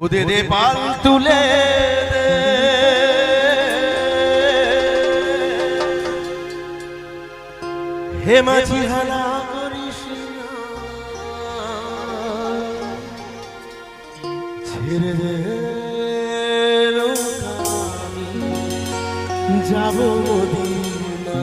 ওদে দে পাল তুলে। হে মাঝি হালা করিস। ছেড়ে দে যাব মদিনা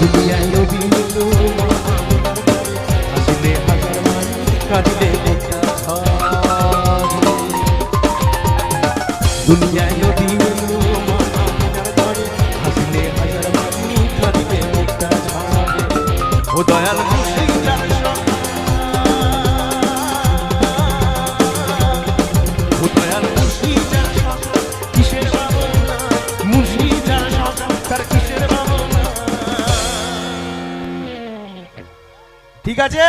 দুনিয়ায় নীলু হাসিলে হাজার মান কাঁদিলে। দুনিয়ায় নীলু হাসিলে হাজার মান কাঁদিলে দয়াল মুর্শিদ ঠিক আছে